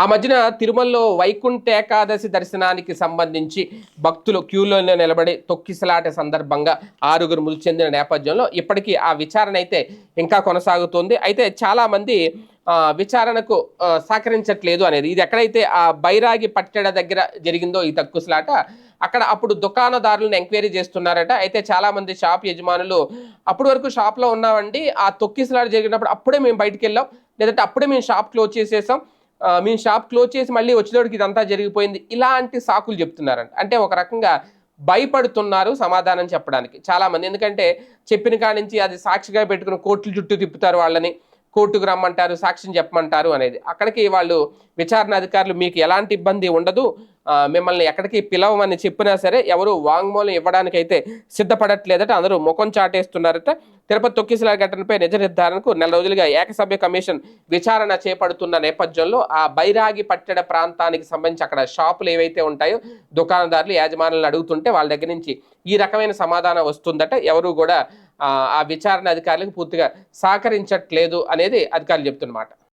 ఆ మధ్యన తిరుమలలో వైకుంఠ ఏకాదశి దర్శనానికి సంబంధించి భక్తులు క్యూలోనే నిలబడి తొక్కిసలాట సందర్భంగా ఆరుగురు మృతి చెందిన నేపథ్యంలో ఇప్పటికీ ఆ విచారణ అయితే ఇంకా కొనసాగుతోంది. అయితే చాలామంది విచారణకు సహకరించట్లేదు అనేది. ఇది ఎక్కడైతే ఆ బైరాగి పట్టెడ దగ్గర జరిగిందో ఈ తక్కుసలాట అక్కడ అప్పుడు దుకాణదారులను ఎంక్వైరీ చేస్తున్నారట. అయితే చాలామంది షాప్ యజమానులు అప్పటి వరకు షాప్లో ఉన్నామండి. ఆ తొక్కిసలాట జరిగినప్పుడు అప్పుడే మేము బయటికి వెళ్ళాం. లేదంటే అప్పుడే మేము షాప్ క్లోజ్ చేసేసాం. మేము షాప్ క్లోజ్ చేసి మళ్ళీ వచ్చినోడికి ఇదంతా జరిగిపోయింది. ఇలాంటి సాకులు చెప్తున్నారండి అంటే ఒక రకంగా భయపడుతున్నారు సమాధానం చెప్పడానికి. చాలామంది ఎందుకంటే చెప్పిన కాడి నుంచి అది సాక్షిగా పెట్టుకుని కోట్లు చుట్టూ తిప్పుతారు వాళ్ళని. కోర్టుకు రమ్మంటారు సాక్ష్యం చెప్పమంటారు అనేది. అక్కడికి వాళ్ళు విచారణ అధికారులు మీకు ఎలాంటి ఇబ్బంది ఉండదు. మిమ్మల్ని ఎక్కడికి పిలవమని చెప్పినా సరే ఎవరు వాంగ్మూలం ఇవ్వడానికైతే సిద్ధపడట్లేదట. అందరూ ముఖం చాటేస్తున్నారట. తిరుపతి తొక్కిసల ఘటనపై నిజ నిర్ధారణకు నెల రోజులుగా ఏకసభ్య కమిషన్ విచారణ చేపడుతున్న నేపథ్యంలో ఆ బైరాగి పట్టెడ ప్రాంతానికి సంబంధించి అక్కడ షాపులు ఏవైతే ఉంటాయో దుకాణదారులు యాజమానులను అడుగుతుంటే వాళ్ళ దగ్గర నుంచి ఈ రకమైన సమాధానం వస్తుందట. ఎవరు కూడా ఆ విచారణ అధికారులకు పూర్తిగా సహకరించట్లేదు అనేది అధికారులు చెప్తున్నమాట.